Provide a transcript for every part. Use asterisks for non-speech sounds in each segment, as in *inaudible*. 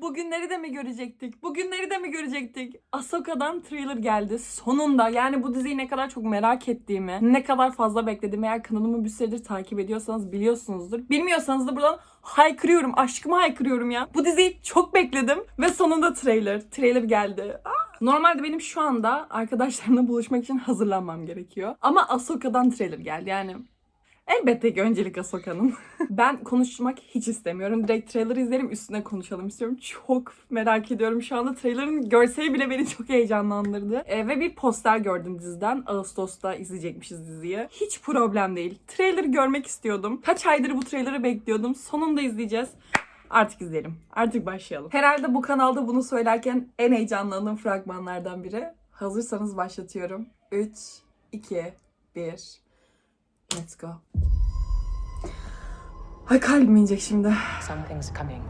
Bugünleri de mi görecektik? Bugünleri de mi görecektik? Ahsoka'dan trailer geldi. Sonunda yani bu diziyi ne kadar çok merak ettiğimi, ne kadar fazla beklediğimi eğer kanalımı bir süredir takip ediyorsanız biliyorsunuzdur. Bilmiyorsanız da buradan haykırıyorum, aşkımı haykırıyorum ya. Bu diziyi çok bekledim ve sonunda trailer. Trailer geldi. Ah! Normalde benim şu anda arkadaşlarımla buluşmak için hazırlanmam gerekiyor. Ama Ahsoka'dan trailer geldi yani. Elbette ki öncelik Ahsoka'nın. *laughs* ben konuşmak hiç istemiyorum. Direkt trailer izlerim üstüne konuşalım istiyorum. Çok merak ediyorum şu anda. Trailer'ın görseli bile beni çok heyecanlandırdı. E, ve bir poster gördüm diziden. Ağustos'ta izleyecekmişiz diziyi. Hiç problem değil. Trailer görmek istiyordum. Kaç aydır bu trailer'ı bekliyordum. Sonunda izleyeceğiz. Artık izleyelim. Artık başlayalım. Herhalde bu kanalda bunu söylerken en heyecanlandığım fragmanlardan biri. Hazırsanız başlatıyorum. 3, 2, 1. Let's go. Ay kalbim inecek şimdi. Something's coming.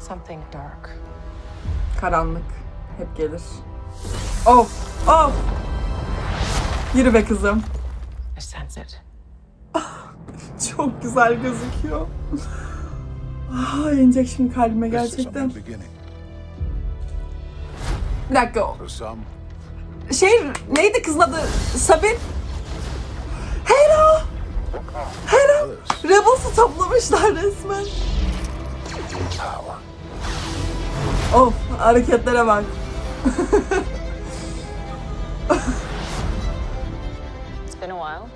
Something dark. Karanlık. Hep gelir. Of! Of! Yürü be kızım. I sense it. *laughs* Çok güzel gözüküyor. Ah, inecek şimdi kalbime gerçekten. Bir dakika. Şey neydi kızın adı? Sabin? Hera! Hera! Rebels'ı toplamışlar resmen. Of hareketlere bak. It's been a while.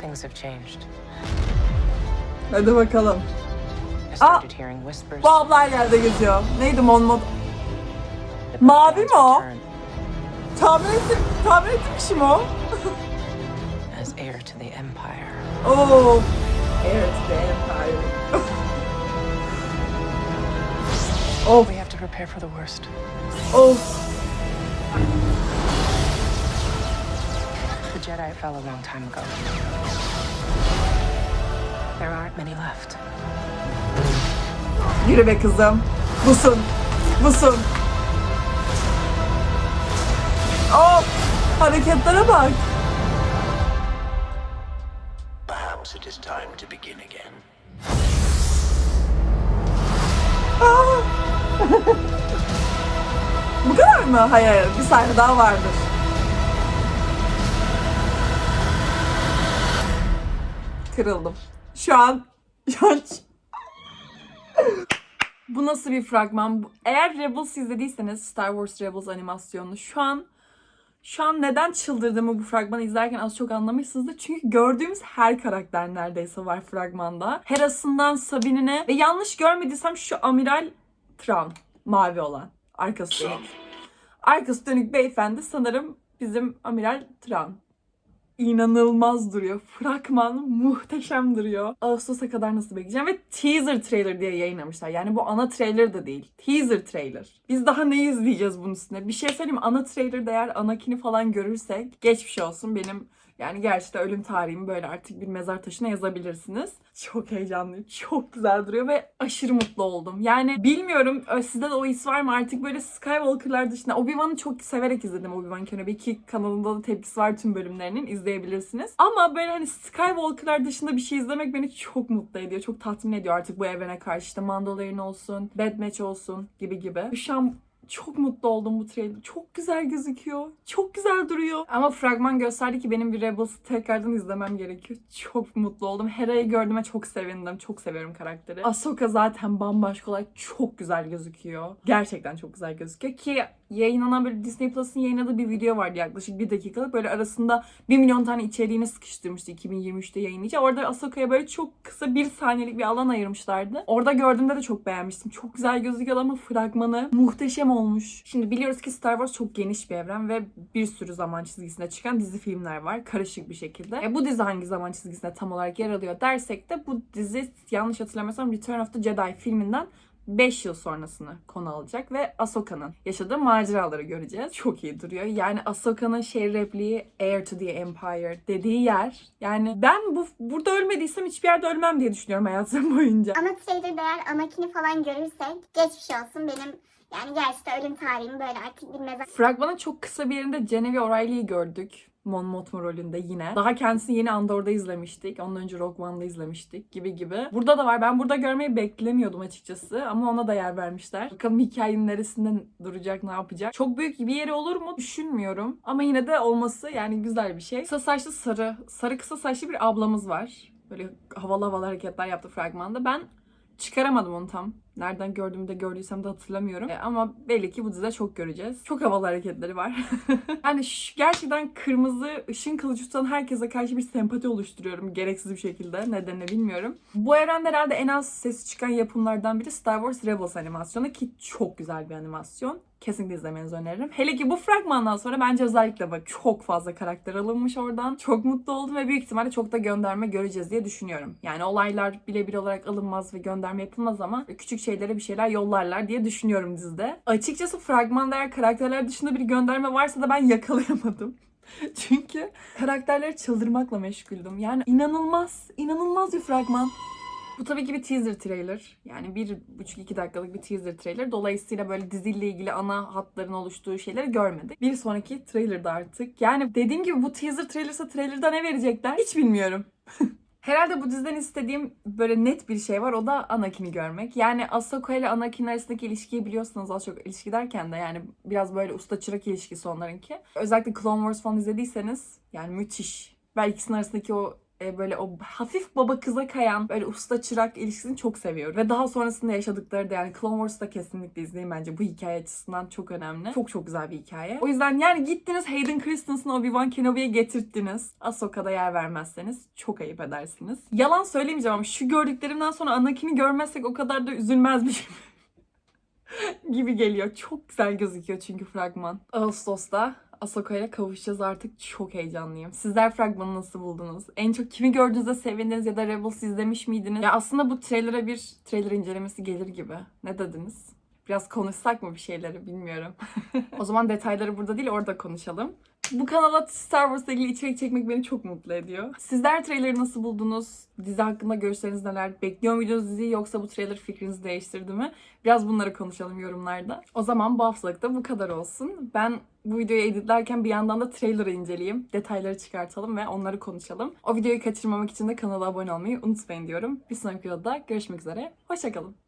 Things have changed. Hadi bakalım. Whispers. Bu abla her yerde geziyor. Neydi Mon that mavi mi o? Tahmin ettim, tahmin ettim o? As heir to the empire. Oh. Heir to the Empire. *laughs* oh. We have to prepare for the worst. Oh. The Jedi fell a long time ago. There aren't many left. Yürü be kızım. Busun. Busun. Hareketlere bak. Perhaps it is time to begin again. *laughs* Bu kadar mı? Hayır, hayır. Bir sahne daha vardır. Kırıldım. Şu an... *laughs* Şu an... Bu nasıl bir fragman? Eğer Rebels izlediyseniz Star Wars Rebels animasyonunu şu an şu an neden çıldırdığımı bu fragmanı izlerken az çok anlamışsınızdır. Çünkü gördüğümüz her karakter neredeyse var fragmanda. Hera'sından Sabine'ine ve yanlış görmediysem şu Amiral Thrawn mavi olan. Arkası dönük. Arkası dönük beyefendi sanırım bizim Amiral Thrawn. İnanılmaz duruyor. Fragman muhteşem duruyor. Ağustos'a kadar nasıl bekleyeceğim ve teaser trailer diye yayınlamışlar. Yani bu ana trailer da değil. Teaser trailer. Biz daha ne izleyeceğiz bunun üstüne? Bir şey söyleyeyim? Ana trailer'da eğer Anakin'i falan görürsek geçmiş olsun benim yani gerçekten ölüm tarihimi böyle artık bir mezar taşına yazabilirsiniz. Çok heyecanlıyım. Çok güzel duruyor ve aşırı mutlu oldum. Yani bilmiyorum sizde de o his var mı? Artık böyle Skywalker'lar dışında Obi-Wan'ı çok severek izledim Obi-Wan Kenobi ki kanalında da tepkisi var tüm bölümlerinin izleyebilirsiniz. Ama böyle hani Skywalker'lar dışında bir şey izlemek beni çok mutlu ediyor. Çok tatmin ediyor artık bu evrene karşı. İşte Mandalorian olsun, Bad Batch olsun gibi gibi. Şu an çok mutlu oldum bu trailer. Çok güzel gözüküyor. Çok güzel duruyor. Ama fragman gösterdi ki benim bir Rebels'ı tekrardan izlemem gerekiyor. Çok mutlu oldum. Hera'yı gördüğüme çok sevindim. Çok seviyorum karakteri. Ahsoka zaten bambaşka olarak çok güzel gözüküyor. Gerçekten çok güzel gözüküyor ki yayınlanan böyle Disney Plus'ın yayınladığı bir video vardı yaklaşık bir dakikalık. Böyle arasında 1 milyon tane içeriğini sıkıştırmıştı 2023'te yayınlayacak. Orada Ahsoka'ya böyle çok kısa bir saniyelik bir alan ayırmışlardı. Orada gördüğümde de çok beğenmiştim. Çok güzel gözüküyor ama fragmanı muhteşem olmuş. Şimdi biliyoruz ki Star Wars çok geniş bir evren ve bir sürü zaman çizgisine çıkan dizi filmler var. Karışık bir şekilde. E bu dizi hangi zaman çizgisinde tam olarak yer alıyor dersek de bu dizi yanlış hatırlamıyorsam Return of the Jedi filminden 5 yıl sonrasını konu alacak ve Ahsoka'nın yaşadığı maceraları göreceğiz. Çok iyi duruyor. Yani Ahsoka'nın şey repliği Heir to the Empire dediği yer. Yani ben bu burada ölmediysem hiçbir yerde ölmem diye düşünüyorum hayatım *laughs* boyunca. Ana trailer'da eğer Anakin'i falan görürsek geçmiş olsun benim yani gerçekten ölüm tarihimi böyle artık bir mezar Fragmanın çok kısa bir yerinde Genevieve O'Reilly'yi gördük. Mon Mothma rolünde yine. Daha kendisini yeni Andor'da izlemiştik. Ondan önce Rogue One'da izlemiştik gibi gibi. Burada da var. Ben burada görmeyi beklemiyordum açıkçası ama ona da yer vermişler. Bakalım hikayenin neresinden duracak, ne yapacak. Çok büyük bir yeri olur mu düşünmüyorum. Ama yine de olması yani güzel bir şey. Kısa saçlı sarı, sarı kısa saçlı bir ablamız var. Böyle havalı havalı hareketler yaptı fragmanda. Ben çıkaramadım onu tam. Nereden gördüğümü de gördüysem de hatırlamıyorum. E, ama belli ki bu dizide çok göreceğiz. Çok havalı hareketleri var. *laughs* yani gerçekten kırmızı ışın kılıcı tutan herkese karşı bir sempati oluşturuyorum. Gereksiz bir şekilde. Nedenini bilmiyorum. Bu evrende herhalde en az sesi çıkan yapımlardan biri Star Wars Rebels animasyonu ki çok güzel bir animasyon. Kesinlikle izlemenizi öneririm. Hele ki bu fragmandan sonra bence özellikle bak çok fazla karakter alınmış oradan. Çok mutlu oldum ve büyük ihtimalle çok da gönderme göreceğiz diye düşünüyorum. Yani olaylar birebir olarak alınmaz ve gönderme yapılmaz ama küçük şeylere bir şeyler yollarlar diye düşünüyorum dizide. Açıkçası fragmanda karakterler dışında bir gönderme varsa da ben yakalayamadım. *laughs* Çünkü karakterleri çıldırmakla meşguldüm. Yani inanılmaz, inanılmaz bir fragman. Bu tabii ki bir teaser trailer. Yani bir buçuk iki dakikalık bir teaser trailer. Dolayısıyla böyle diziyle ilgili ana hatların oluştuğu şeyleri görmedik. Bir sonraki trailerda artık. Yani dediğim gibi bu teaser trailersa trailerda ne verecekler hiç bilmiyorum. *laughs* Herhalde bu diziden istediğim böyle net bir şey var. O da Anakin'i görmek. Yani Ahsoka ile Anakin arasındaki ilişkiyi biliyorsunuz az çok ilişki derken de yani biraz böyle usta çırak ilişkisi onlarınki. Özellikle Clone Wars falan izlediyseniz yani müthiş. Ben ikisinin arasındaki o e, böyle o hafif baba kıza kayan böyle usta çırak ilişkisini çok seviyorum. Ve daha sonrasında yaşadıkları da yani Clone Wars'ta kesinlikle izleyin bence. Bu hikaye açısından çok önemli. Çok çok güzel bir hikaye. O yüzden yani gittiniz Hayden Christensen'ı Obi-Wan Kenobi'ye getirttiniz. Ahsoka'da yer vermezseniz çok ayıp edersiniz. Yalan söylemeyeceğim ama şu gördüklerimden sonra Anakin'i görmezsek o kadar da üzülmezmişim. *laughs* gibi geliyor. Çok güzel gözüküyor çünkü fragman. Ağustos'ta Ahsoka ile kavuşacağız artık. Çok heyecanlıyım. Sizler fragmanı nasıl buldunuz? En çok kimi gördüğünüzde sevindiniz ya da Rebels izlemiş miydiniz? Ya aslında bu trailere bir trailer incelemesi gelir gibi. Ne dediniz? Biraz konuşsak mı bir şeyleri bilmiyorum. *laughs* o zaman detayları burada değil orada konuşalım. Bu kanala Star Wars'la ilgili içerik çekmek beni çok mutlu ediyor. Sizler trailer'ı nasıl buldunuz? Dizi hakkında görüşleriniz neler? Bekliyor muydunuz diziyi yoksa bu trailer fikrinizi değiştirdi mi? Biraz bunları konuşalım yorumlarda. O zaman bu haftalık da bu kadar olsun. Ben bu videoyu editlerken bir yandan da trailer'ı inceleyeyim. Detayları çıkartalım ve onları konuşalım. O videoyu kaçırmamak için de kanala abone olmayı unutmayın diyorum. Bir sonraki videoda görüşmek üzere. Hoşçakalın.